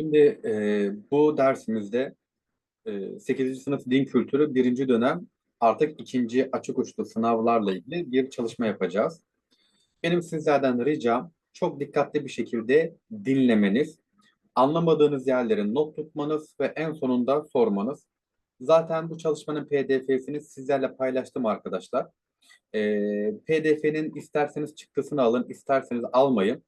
Şimdi e, bu dersimizde e, 8. sınıf din kültürü birinci dönem artık ikinci açık uçlu sınavlarla ilgili bir çalışma yapacağız. Benim sizlerden ricam çok dikkatli bir şekilde dinlemeniz, anlamadığınız yerleri not tutmanız ve en sonunda sormanız. Zaten bu çalışmanın PDF'sini sizlerle paylaştım arkadaşlar. E, PDF'nin isterseniz çıktısını alın, isterseniz almayın.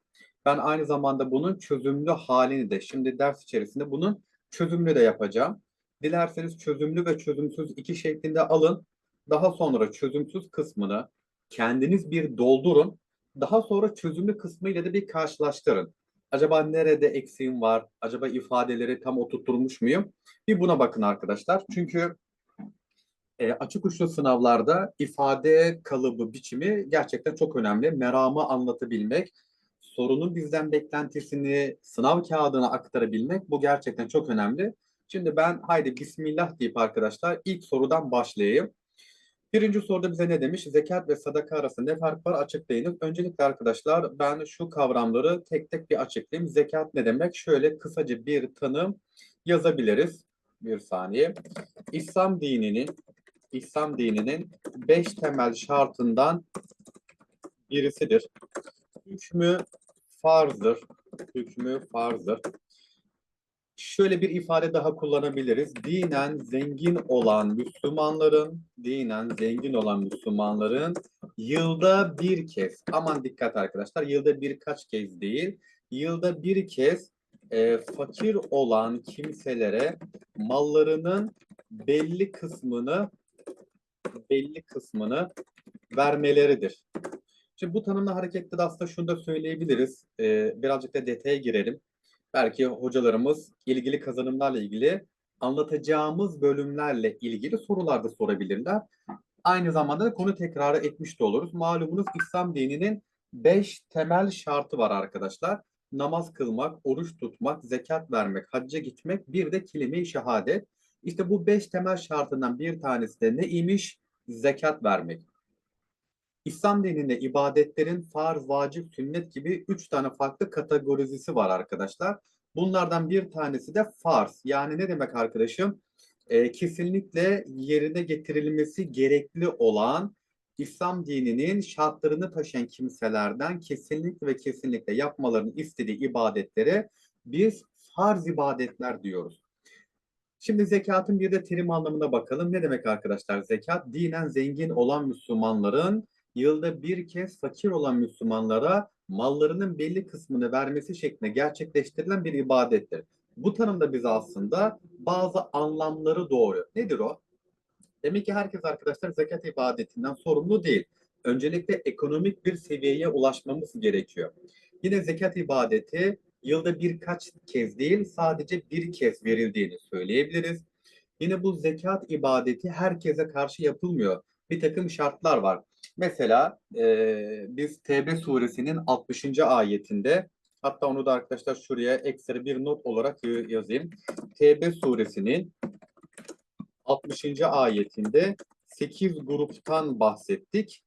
Ben aynı zamanda bunun çözümlü halini de şimdi ders içerisinde bunun çözümlü de yapacağım. Dilerseniz çözümlü ve çözümsüz iki şeklinde alın. Daha sonra çözümsüz kısmını kendiniz bir doldurun. Daha sonra çözümlü kısmı ile de bir karşılaştırın. Acaba nerede eksiğim var? Acaba ifadeleri tam oturtturmuş muyum? Bir buna bakın arkadaşlar. Çünkü e, açık uçlu sınavlarda ifade kalıbı biçimi gerçekten çok önemli. Meramı anlatabilmek, sorunun bizden beklentisini sınav kağıdına aktarabilmek bu gerçekten çok önemli. Şimdi ben haydi bismillah deyip arkadaşlar ilk sorudan başlayayım. Birinci soruda bize ne demiş? Zekat ve sadaka arasında ne fark var? Açıklayınız. Öncelikle arkadaşlar ben şu kavramları tek tek bir açıklayayım. Zekat ne demek? Şöyle kısaca bir tanım yazabiliriz. Bir saniye. İslam dininin İslam dininin beş temel şartından birisidir. Hükmü farzdır. Hükmü farzdır. Şöyle bir ifade daha kullanabiliriz. Dinen zengin olan Müslümanların, dinen zengin olan Müslümanların yılda bir kez, aman dikkat arkadaşlar, yılda birkaç kez değil, yılda bir kez e, fakir olan kimselere mallarının belli kısmını belli kısmını vermeleridir. Şimdi bu tanımla hareketle de aslında şunu da söyleyebiliriz. Ee, birazcık da detaya girelim. Belki hocalarımız ilgili kazanımlarla ilgili anlatacağımız bölümlerle ilgili sorular da sorabilirler. Aynı zamanda da konu tekrarı etmiş de oluruz. Malumunuz İslam dininin beş temel şartı var arkadaşlar. Namaz kılmak, oruç tutmak, zekat vermek, hacca gitmek, bir de kelime-i şehadet. İşte bu beş temel şartından bir tanesi de ne imiş? Zekat vermek. İslam dininde ibadetlerin farz, vacip, sünnet gibi üç tane farklı kategorizisi var arkadaşlar. Bunlardan bir tanesi de farz. Yani ne demek arkadaşım? Ee, kesinlikle yerine getirilmesi gerekli olan İslam dininin şartlarını taşıyan kimselerden kesinlikle ve kesinlikle yapmalarını istediği ibadetlere biz farz ibadetler diyoruz. Şimdi zekatın bir de terim anlamına bakalım. Ne demek arkadaşlar zekat? Dinen zengin olan Müslümanların yılda bir kez fakir olan Müslümanlara mallarının belli kısmını vermesi şeklinde gerçekleştirilen bir ibadettir. Bu tanımda bize aslında bazı anlamları doğuruyor. Nedir o? Demek ki herkes arkadaşlar zekat ibadetinden sorumlu değil. Öncelikle ekonomik bir seviyeye ulaşmamız gerekiyor. Yine zekat ibadeti yılda birkaç kez değil sadece bir kez verildiğini söyleyebiliriz. Yine bu zekat ibadeti herkese karşı yapılmıyor. Bir takım şartlar var. Mesela e, biz Tevbe suresinin 60. ayetinde hatta onu da arkadaşlar şuraya ekstra bir not olarak yazayım. Tevbe suresinin 60. ayetinde 8 gruptan bahsettik.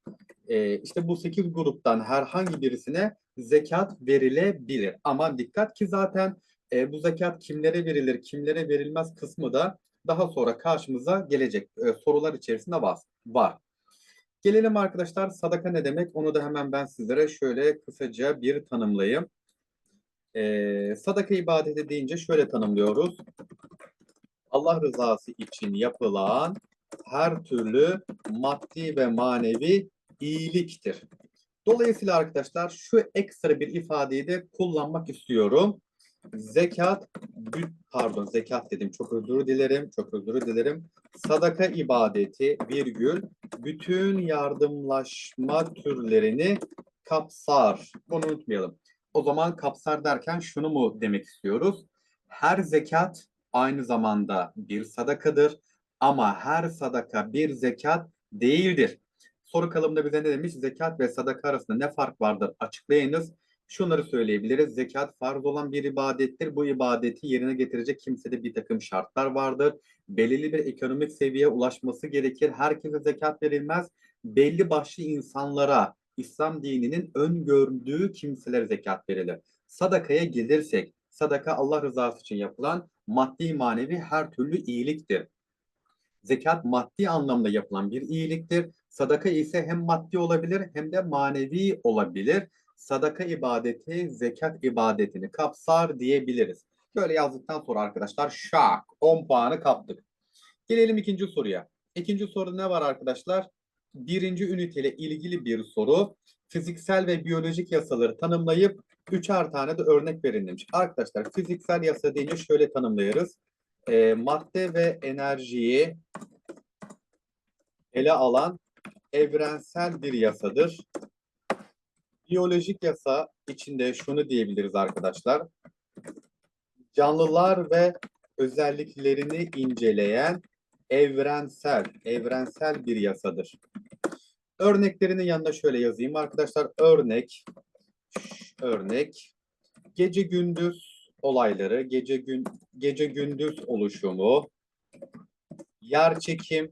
E, işte bu 8 gruptan herhangi birisine zekat verilebilir. Ama dikkat ki zaten e, bu zekat kimlere verilir, kimlere verilmez kısmı da daha sonra karşımıza gelecek e, sorular içerisinde var. var. Gelelim arkadaşlar sadaka ne demek? Onu da hemen ben sizlere şöyle kısaca bir tanımlayayım. Ee, sadaka ibadeti deyince şöyle tanımlıyoruz. Allah rızası için yapılan her türlü maddi ve manevi iyiliktir. Dolayısıyla arkadaşlar şu ekstra bir ifadeyi de kullanmak istiyorum. Zekat, pardon zekat dedim çok özür dilerim, çok özür dilerim. Sadaka ibadeti virgül bütün yardımlaşma türlerini kapsar. Bunu unutmayalım. O zaman kapsar derken şunu mu demek istiyoruz? Her zekat aynı zamanda bir sadakadır ama her sadaka bir zekat değildir. Soru kalımda bize ne demiş? Zekat ve sadaka arasında ne fark vardır? Açıklayınız. Şunları söyleyebiliriz. Zekat farz olan bir ibadettir. Bu ibadeti yerine getirecek kimsede bir takım şartlar vardır. Belirli bir ekonomik seviyeye ulaşması gerekir. Herkese zekat verilmez. Belli başlı insanlara İslam dininin öngördüğü kimseler zekat verilir. Sadakaya gelirsek, Sadaka Allah rızası için yapılan maddi manevi her türlü iyiliktir. Zekat maddi anlamda yapılan bir iyiliktir. Sadaka ise hem maddi olabilir hem de manevi olabilir. Sadaka ibadeti zekat ibadetini kapsar diyebiliriz. Böyle yazdıktan sonra arkadaşlar şak 10 puanı kaptık. Gelelim ikinci soruya. İkinci soru ne var arkadaşlar? Birinci üniteyle ilgili bir soru. Fiziksel ve biyolojik yasaları tanımlayıp üçer tane de örnek verin demiş. Arkadaşlar fiziksel yasa deyince şöyle tanımlayarız. Ee, madde ve enerjiyi ele alan evrensel bir yasadır. Biyolojik yasa içinde şunu diyebiliriz arkadaşlar. Canlılar ve özelliklerini inceleyen evrensel, evrensel bir yasadır. Örneklerinin yanında şöyle yazayım arkadaşlar. Örnek, örnek, gece gündüz olayları, gece gün gece gündüz oluşumu, yer çekim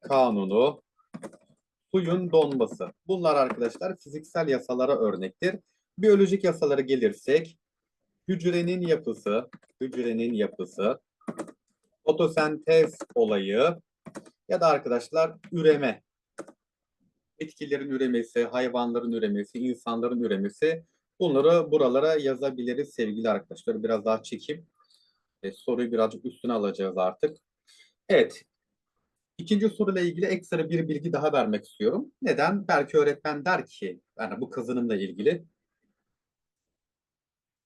kanunu, suyun donması. Bunlar arkadaşlar fiziksel yasalara örnektir. Biyolojik yasalara gelirsek, hücrenin yapısı, hücrenin yapısı, fotosentez olayı ya da arkadaşlar üreme. Bitkilerin üremesi, hayvanların üremesi, insanların üremesi. Bunları buralara yazabiliriz sevgili arkadaşlar. Biraz daha çekip e, soruyu birazcık üstüne alacağız artık. Evet. İkinci soruyla ilgili ekstra bir bilgi daha vermek istiyorum. Neden? Belki öğretmen der ki, yani bu kazanımla ilgili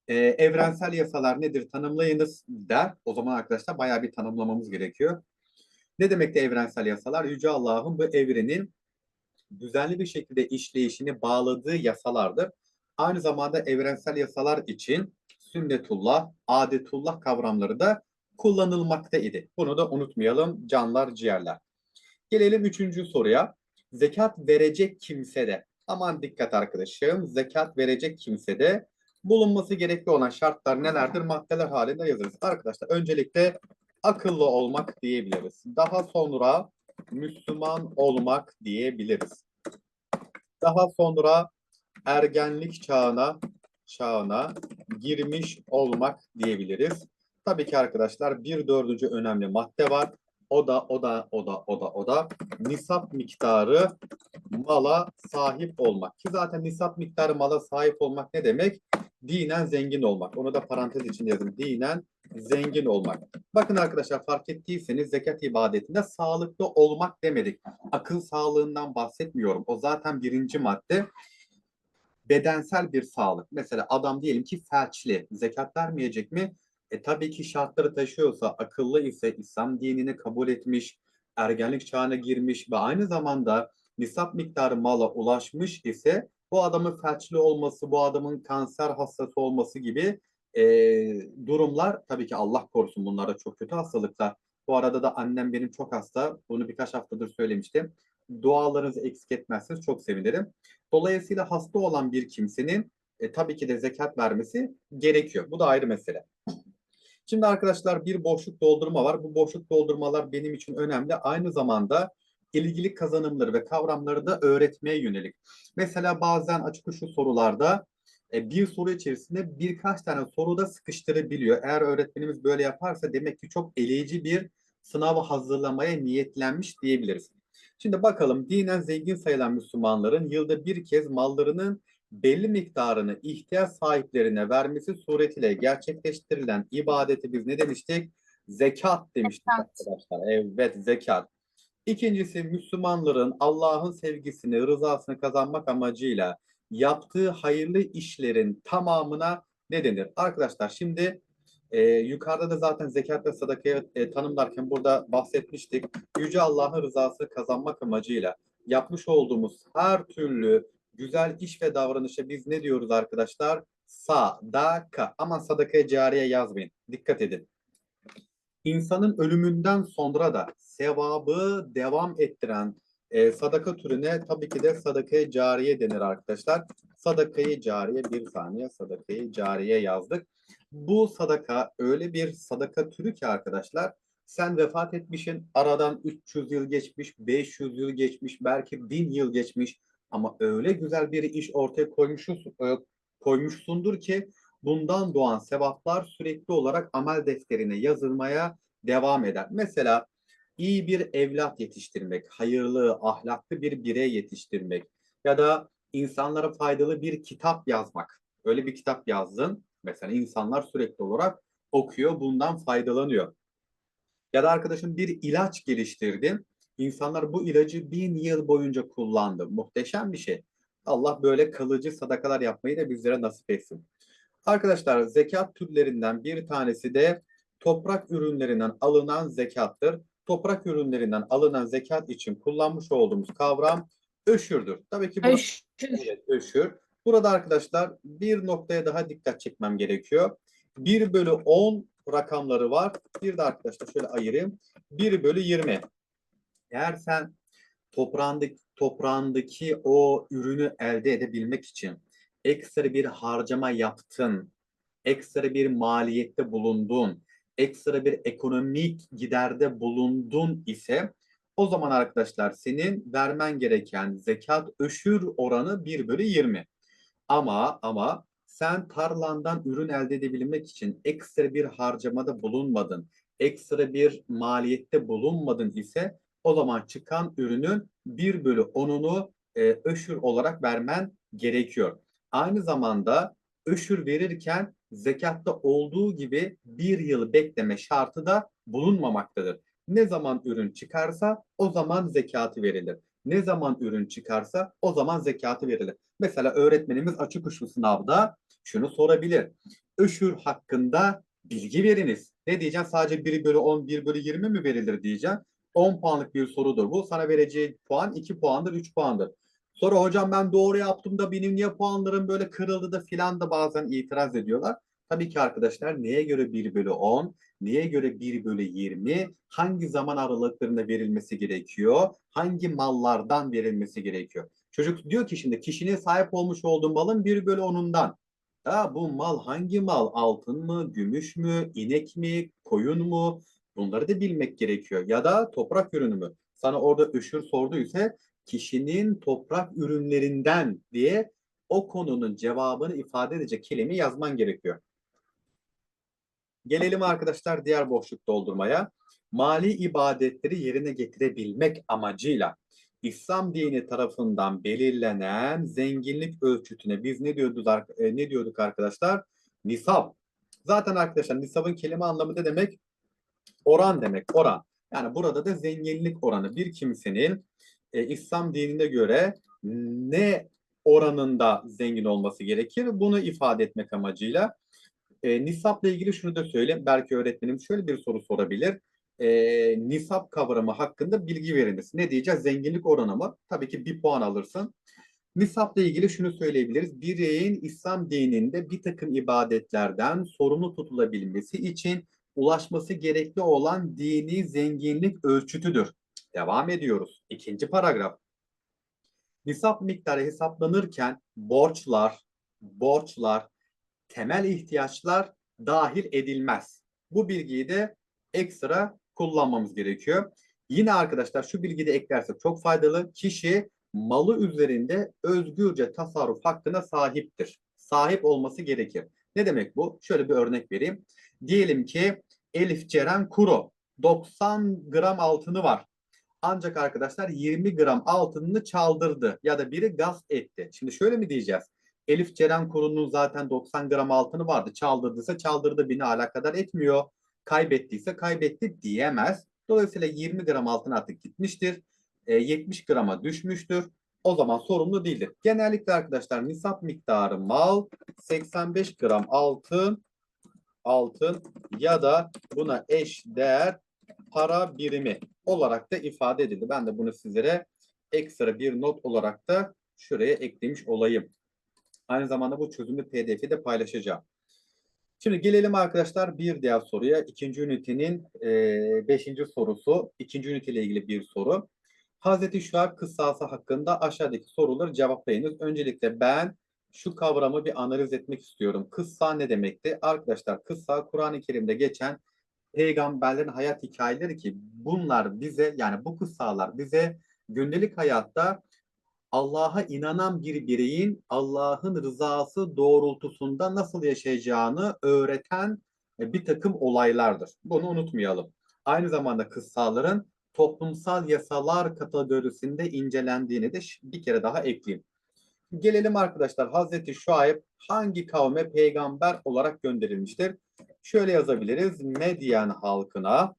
e, evrensel yasalar nedir tanımlayınız der. O zaman arkadaşlar bayağı bir tanımlamamız gerekiyor. Ne demek de evrensel yasalar? Yüce Allah'ın bu evrenin düzenli bir şekilde işleyişini bağladığı yasalardır. Aynı zamanda evrensel yasalar için sünnetullah, adetullah kavramları da kullanılmakta idi. Bunu da unutmayalım canlar ciğerler. Gelelim üçüncü soruya. Zekat verecek kimsede, aman dikkat arkadaşım, zekat verecek kimsede bulunması gerekli olan şartlar nelerdir? Maddeler halinde yazarız. Arkadaşlar öncelikle akıllı olmak diyebiliriz. Daha sonra Müslüman olmak diyebiliriz. Daha sonra ergenlik çağına çağına girmiş olmak diyebiliriz. Tabii ki arkadaşlar bir dördüncü önemli madde var. O da o da o da o da o da nisap miktarı mala sahip olmak. Ki zaten nisap miktarı mala sahip olmak ne demek? Dinen zengin olmak. Onu da parantez içinde yazın. Dinen zengin olmak. Bakın arkadaşlar fark ettiyseniz zekat ibadetinde sağlıklı olmak demedik. Akıl sağlığından bahsetmiyorum. O zaten birinci madde. Bedensel bir sağlık. Mesela adam diyelim ki felçli. Zekat vermeyecek mi? E tabii ki şartları taşıyorsa, akıllı ise, İslam dinini kabul etmiş, ergenlik çağına girmiş ve aynı zamanda nisap miktarı mala ulaşmış ise bu adamın felçli olması, bu adamın kanser hastası olması gibi e, durumlar tabii ki Allah korusun bunlar da çok kötü hastalıklar. Bu arada da annem benim çok hasta. Bunu birkaç haftadır söylemiştim. Dualarınızı eksik etmezseniz çok sevinirim. Dolayısıyla hasta olan bir kimsenin e, tabii ki de zekat vermesi gerekiyor. Bu da ayrı mesele. Şimdi arkadaşlar bir boşluk doldurma var. Bu boşluk doldurmalar benim için önemli. Aynı zamanda ilgili kazanımları ve kavramları da öğretmeye yönelik. Mesela bazen açık uçlu sorularda e, bir soru içerisinde birkaç tane soru da sıkıştırabiliyor. Eğer öğretmenimiz böyle yaparsa demek ki çok eleyici bir sınavı hazırlamaya niyetlenmiş diyebiliriz. Şimdi bakalım dinen zengin sayılan Müslümanların yılda bir kez mallarının belli miktarını ihtiyaç sahiplerine vermesi suretiyle gerçekleştirilen ibadeti biz ne demiştik? Zekat demiştik Zekat. arkadaşlar. Evet zekat. İkincisi Müslümanların Allah'ın sevgisini, rızasını kazanmak amacıyla yaptığı hayırlı işlerin tamamına ne denir? Arkadaşlar şimdi e, yukarıda da zaten zekat ve sadakayı e, tanımlarken burada bahsetmiştik. Yüce Allah'ın rızasını kazanmak amacıyla yapmış olduğumuz her türlü güzel iş ve davranışa biz ne diyoruz arkadaşlar? Sadaka. Aman sadakaya cariye yazmayın. Dikkat edin. İnsanın ölümünden sonra da sevabı devam ettiren e, sadaka türüne tabii ki de sadakaya cariye denir arkadaşlar. Sadakayı cariye bir saniye sadakayı cariye yazdık. Bu sadaka öyle bir sadaka türü ki arkadaşlar sen vefat etmişsin aradan 300 yıl geçmiş 500 yıl geçmiş belki 1000 yıl geçmiş ama öyle güzel bir iş ortaya koymuşuz, e, koymuşsundur ki bundan doğan sevaplar sürekli olarak amel defterine yazılmaya devam eder. Mesela iyi bir evlat yetiştirmek, hayırlı, ahlaklı bir birey yetiştirmek ya da insanlara faydalı bir kitap yazmak. Öyle bir kitap yazdın. Mesela insanlar sürekli olarak okuyor, bundan faydalanıyor. Ya da arkadaşım bir ilaç geliştirdin. İnsanlar bu ilacı bin yıl boyunca kullandı. Muhteşem bir şey. Allah böyle kalıcı sadakalar yapmayı da bizlere nasip etsin. Arkadaşlar zekat türlerinden bir tanesi de toprak ürünlerinden alınan zekattır. Toprak ürünlerinden alınan zekat için kullanmış olduğumuz kavram öşürdür. Tabii ki bu Öşür. Evet, öşür. Burada arkadaşlar bir noktaya daha dikkat çekmem gerekiyor. 1 bölü 10 rakamları var. Bir de arkadaşlar şöyle ayırayım. 1 bölü 20. Eğer sen toprağındaki, toprağındaki o ürünü elde edebilmek için ekstra bir harcama yaptın, ekstra bir maliyette bulundun, ekstra bir ekonomik giderde bulundun ise o zaman arkadaşlar senin vermen gereken zekat öşür oranı 1 bölü 20. Ama ama sen tarlandan ürün elde edebilmek için ekstra bir harcamada bulunmadın, ekstra bir maliyette bulunmadın ise o zaman çıkan ürünün 1 bölü 10'unu e, öşür olarak vermen gerekiyor. Aynı zamanda öşür verirken zekatta olduğu gibi bir yıl bekleme şartı da bulunmamaktadır. Ne zaman ürün çıkarsa o zaman zekatı verilir. Ne zaman ürün çıkarsa o zaman zekatı verilir. Mesela öğretmenimiz açık uçlu sınavda şunu sorabilir. Öşür hakkında bilgi veriniz. Ne diyeceğim? Sadece 1 bölü 10, 1 bölü 20 mi verilir diyeceğim. 10 puanlık bir sorudur bu. Sana vereceği puan 2 puandır, 3 puandır. Sonra hocam ben doğru yaptım da benim niye puanlarım böyle kırıldı da filan da bazen itiraz ediyorlar. Tabii ki arkadaşlar neye göre 1 bölü 10, neye göre 1 bölü 20, hangi zaman aralıklarında verilmesi gerekiyor, hangi mallardan verilmesi gerekiyor. Çocuk diyor ki şimdi kişinin sahip olmuş olduğu malın 1 bölü 10'undan. Ya bu mal hangi mal? Altın mı, gümüş mü, inek mi, koyun mu? Bunları da bilmek gerekiyor. Ya da toprak ürünü mü? Sana orada üşür sorduysa kişinin toprak ürünlerinden diye o konunun cevabını ifade edecek kelime yazman gerekiyor. Gelelim arkadaşlar diğer boşluk doldurmaya. Mali ibadetleri yerine getirebilmek amacıyla İslam dini tarafından belirlenen zenginlik ölçütüne biz ne diyorduk, e, ne diyorduk arkadaşlar? Nisap. Zaten arkadaşlar nisabın kelime anlamı ne demek? Oran demek, oran. Yani burada da zenginlik oranı bir kimsenin e, İslam dinine göre ne oranında zengin olması gerekir? Bunu ifade etmek amacıyla. E, nisapla ilgili şunu da söyleyeyim. Belki öğretmenim şöyle bir soru sorabilir. E, nisap kavramı hakkında bilgi veriniz. Ne diyeceğiz? Zenginlik oranı mı? Tabii ki bir puan alırsın. Nisapla ilgili şunu söyleyebiliriz. Bireyin İslam dininde bir takım ibadetlerden sorumlu tutulabilmesi için ulaşması gerekli olan dini zenginlik ölçütüdür. Devam ediyoruz. İkinci paragraf. Nisap miktarı hesaplanırken borçlar, borçlar, temel ihtiyaçlar dahil edilmez. Bu bilgiyi de ekstra kullanmamız gerekiyor. Yine arkadaşlar şu bilgiyi de eklersek çok faydalı. Kişi malı üzerinde özgürce tasarruf hakkına sahiptir. Sahip olması gerekir. Ne demek bu? Şöyle bir örnek vereyim. Diyelim ki Elif Ceren Kuro 90 gram altını var. Ancak arkadaşlar 20 gram altınını çaldırdı ya da biri gasp etti. Şimdi şöyle mi diyeceğiz? Elif Ceren Kuru'nun zaten 90 gram altını vardı. Çaldırdıysa çaldırdı beni alakadar etmiyor. Kaybettiyse kaybetti diyemez. Dolayısıyla 20 gram altın artık gitmiştir. E, 70 grama düşmüştür. O zaman sorumlu değildir. Genellikle arkadaşlar nisap miktarı mal 85 gram altın altın ya da buna eş değer para birimi olarak da ifade edildi. Ben de bunu sizlere ekstra bir not olarak da şuraya eklemiş olayım. Aynı zamanda bu çözümlü pdf'i de paylaşacağım. Şimdi gelelim arkadaşlar bir diğer soruya. İkinci ünitenin e, beşinci sorusu. İkinci üniteyle ilgili bir soru. Hazreti Şuayb kıssası hakkında aşağıdaki soruları cevaplayınız. Öncelikle ben şu kavramı bir analiz etmek istiyorum. Kıssa ne demekti? Arkadaşlar kıssa Kur'an-ı Kerim'de geçen peygamberlerin hayat hikayeleri ki bunlar bize yani bu kıssalar bize gündelik hayatta Allah'a inanan bir bireyin Allah'ın rızası doğrultusunda nasıl yaşayacağını öğreten e, bir takım olaylardır. Bunu unutmayalım. Aynı zamanda kıssaların toplumsal yasalar kategorisinde incelendiğini de bir kere daha ekleyeyim. Gelelim arkadaşlar Hazreti Şuayb hangi kavme peygamber olarak gönderilmiştir? Şöyle yazabiliriz. Medyen halkına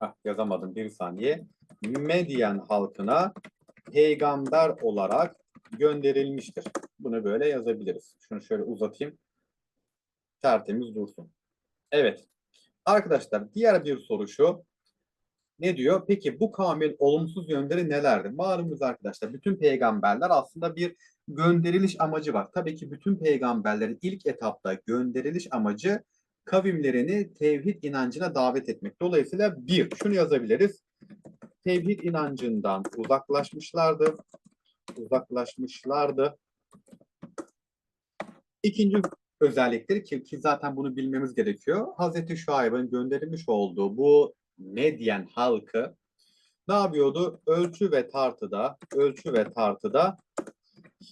Hah, yazamadım bir saniye. Medyen halkına peygamber olarak gönderilmiştir. Bunu böyle yazabiliriz. Şunu şöyle uzatayım. Tertemiz dursun. Evet. Arkadaşlar diğer bir soru şu. Ne diyor? Peki bu kavmin olumsuz yönleri nelerdir? Malumunuz arkadaşlar bütün peygamberler aslında bir gönderiliş amacı var. Tabii ki bütün peygamberlerin ilk etapta gönderiliş amacı kavimlerini tevhid inancına davet etmek. Dolayısıyla bir, şunu yazabiliriz. Tevhid inancından uzaklaşmışlardı. Uzaklaşmışlardı. İkinci özellikleri ki, ki zaten bunu bilmemiz gerekiyor. Hazreti Şuayb'ın gönderilmiş olduğu bu Medyen halkı ne yapıyordu? Ölçü ve tartıda, ölçü ve tartıda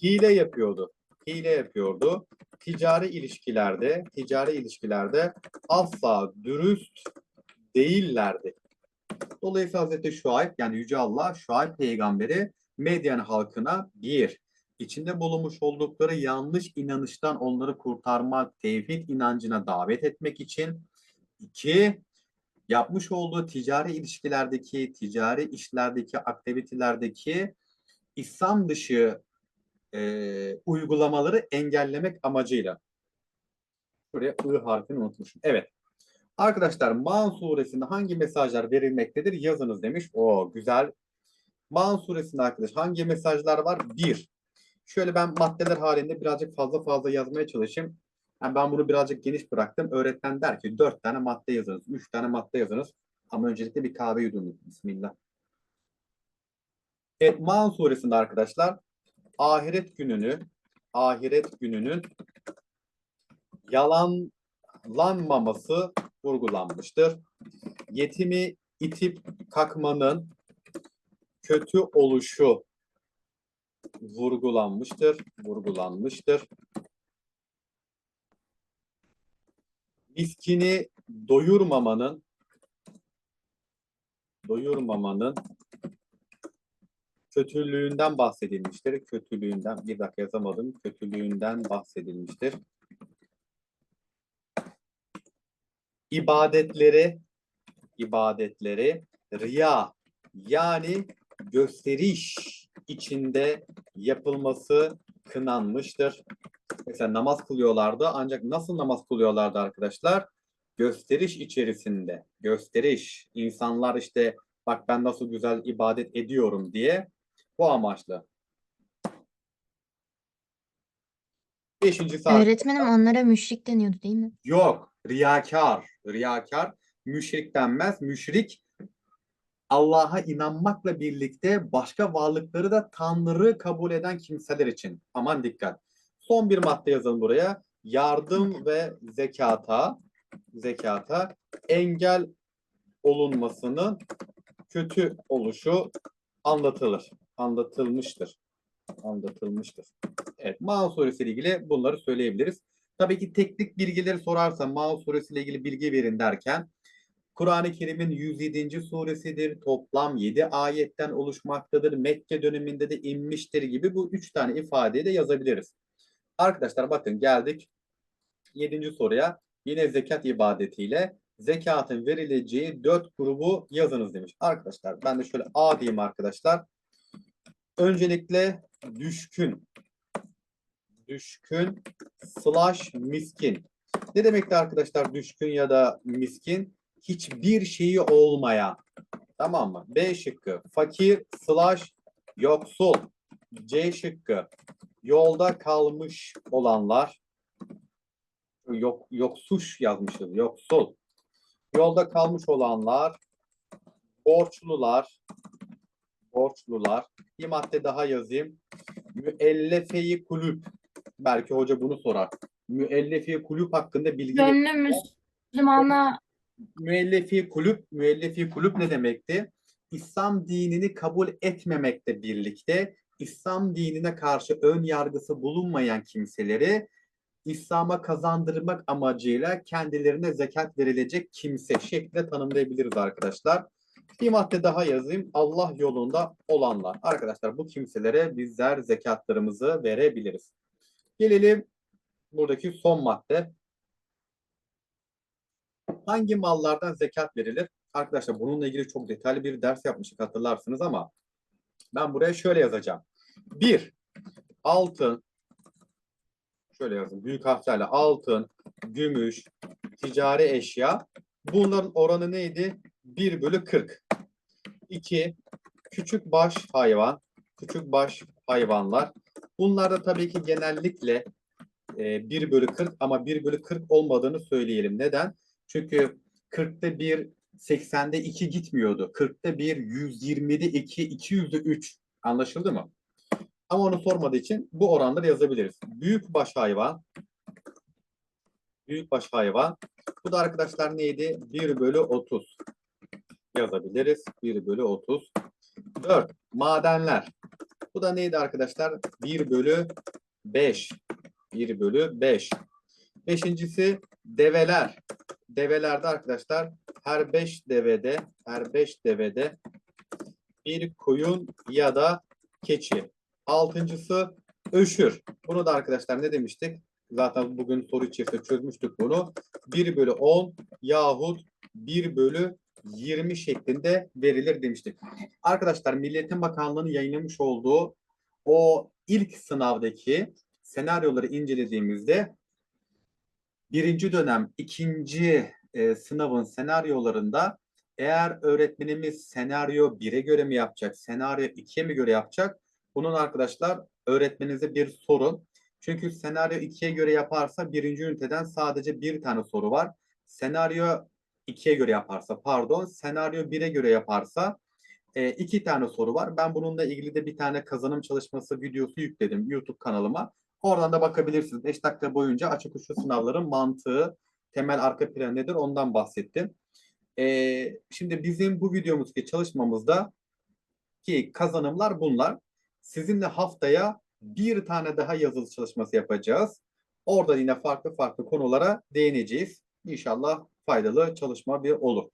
hile yapıyordu. Hile yapıyordu. Ticari ilişkilerde, ticari ilişkilerde asla dürüst değillerdi. Dolayısıyla Hazreti Şuayb yani Yüce Allah Şuayb peygamberi Medyen halkına bir, içinde bulunmuş oldukları yanlış inanıştan onları kurtarmak, tevhid inancına davet etmek için. iki, yapmış olduğu ticari ilişkilerdeki, ticari işlerdeki, aktivitelerdeki İslam dışı e, uygulamaları engellemek amacıyla. Buraya I harfini unutmuşum. Evet. Arkadaşlar Maun suresinde hangi mesajlar verilmektedir? Yazınız demiş. O güzel. Maun suresinde arkadaş hangi mesajlar var? Bir. Şöyle ben maddeler halinde birazcık fazla fazla yazmaya çalışayım. Yani ben bunu birazcık geniş bıraktım. Öğretmen der ki dört tane madde yazınız, üç tane madde yazınız. Ama öncelikle bir kahve yudumluk. Bismillah. Evet, Maun suresinde arkadaşlar ahiret gününü, ahiret gününün yalanlanmaması vurgulanmıştır. Yetimi itip kakmanın kötü oluşu vurgulanmıştır, vurgulanmıştır. Miskini doyurmamanın doyurmamanın kötülüğünden bahsedilmiştir. Kötülüğünden, bir dakika yazamadım. Kötülüğünden bahsedilmiştir. İbadetleri, ibadetleri riya yani gösteriş içinde yapılması kınanmıştır. Mesela namaz kılıyorlardı ancak nasıl namaz kılıyorlardı arkadaşlar? Gösteriş içerisinde, gösteriş. İnsanlar işte bak ben nasıl güzel ibadet ediyorum diye bu amaçlı. Beşincisi Öğretmenim onlara müşrik deniyordu değil mi? Yok, riyakar. Riyakar müşrik denmez. Müşrik Allah'a inanmakla birlikte başka varlıkları da Tanrı kabul eden kimseler için. Aman dikkat. Son bir madde yazalım buraya. Yardım ve zekata zekata engel olunmasının kötü oluşu anlatılır. Anlatılmıştır. Anlatılmıştır. Evet, Maun suresi ile ilgili bunları söyleyebiliriz. Tabii ki teknik bilgileri sorarsa Maun suresi ile ilgili bilgi verin derken Kur'an-ı Kerim'in 107. suresidir. Toplam 7 ayetten oluşmaktadır. Mekke döneminde de inmiştir gibi bu 3 tane ifadeyi de yazabiliriz. Arkadaşlar bakın geldik 7. soruya. Yine zekat ibadetiyle zekatın verileceği 4 grubu yazınız demiş. Arkadaşlar ben de şöyle A diyeyim arkadaşlar. Öncelikle düşkün. Düşkün slash miskin. Ne demekti arkadaşlar düşkün ya da miskin? Hiçbir şeyi olmayan. Tamam mı? B şıkkı. Fakir slash yoksul. C şıkkı. Yolda kalmış olanlar. Yok, yoksuş yazmışız. Yoksul. Yolda kalmış olanlar. Borçlular. Borçlular. Bir madde daha yazayım. Müellefe-i kulüp. Belki hoca bunu sorar. Müellefe-i kulüp hakkında bilgi Gönlü Müslümana müellefi kulüp, müellefi kulüp ne demekti? İslam dinini kabul etmemekle birlikte İslam dinine karşı ön yargısı bulunmayan kimseleri İslam'a kazandırmak amacıyla kendilerine zekat verilecek kimse şeklinde tanımlayabiliriz arkadaşlar. Bir madde daha yazayım. Allah yolunda olanlar. Arkadaşlar bu kimselere bizler zekatlarımızı verebiliriz. Gelelim buradaki son madde. Hangi mallardan zekat verilir? Arkadaşlar bununla ilgili çok detaylı bir ders yapmıştık hatırlarsınız ama ben buraya şöyle yazacağım. Bir, altın, şöyle yazın büyük harflerle altın, gümüş, ticari eşya. Bunların oranı neydi? 1 bölü 40. 2. Küçük baş hayvan, küçük baş hayvanlar. Bunlarda tabii ki genellikle e, 1 bölü 40 ama 1 bölü 40 olmadığını söyleyelim. Neden? Çünkü 40'ta 1, 80'de 2 gitmiyordu. 40'ta 1, 120'de 2, 200'de 3. Anlaşıldı mı? Ama onu sormadığı için bu oranları yazabiliriz. Büyük baş hayvan, büyük baş hayvan. Bu da arkadaşlar neydi? 1 bölü 30 yazabiliriz. 1 bölü 30. 4. Madenler. Bu da neydi arkadaşlar? 1 bölü 5. 1 bölü 5. Beşincisi develer. Develerde arkadaşlar her 5 devede her 5 devede bir koyun ya da keçi. Altıncısı öşür. Bunu da arkadaşlar ne demiştik? Zaten bugün soru içerisinde çözmüştük bunu. 1 bölü 10 yahut 1 bölü 20 şeklinde verilir demiştik. Arkadaşlar Milliyetin Bakanlığı'nın yayınlamış olduğu o ilk sınavdaki senaryoları incelediğimizde birinci dönem ikinci e, sınavın senaryolarında eğer öğretmenimiz senaryo 1'e göre mi yapacak, senaryo 2'ye mi göre yapacak? Bunun arkadaşlar öğretmeninize bir sorun. Çünkü senaryo 2'ye göre yaparsa birinci üniteden sadece bir tane soru var. Senaryo 2'ye göre yaparsa pardon senaryo 1'e göre yaparsa e, iki tane soru var. Ben bununla ilgili de bir tane kazanım çalışması videosu yükledim YouTube kanalıma. Oradan da bakabilirsiniz. 5 dakika boyunca açık uçlu sınavların mantığı, temel arka planı nedir ondan bahsettim. E, şimdi bizim bu videomuzdaki çalışmamızda ki kazanımlar bunlar. Sizinle haftaya bir tane daha yazılı çalışması yapacağız. Orada yine farklı farklı konulara değineceğiz. İnşallah faydalı çalışma bir olur.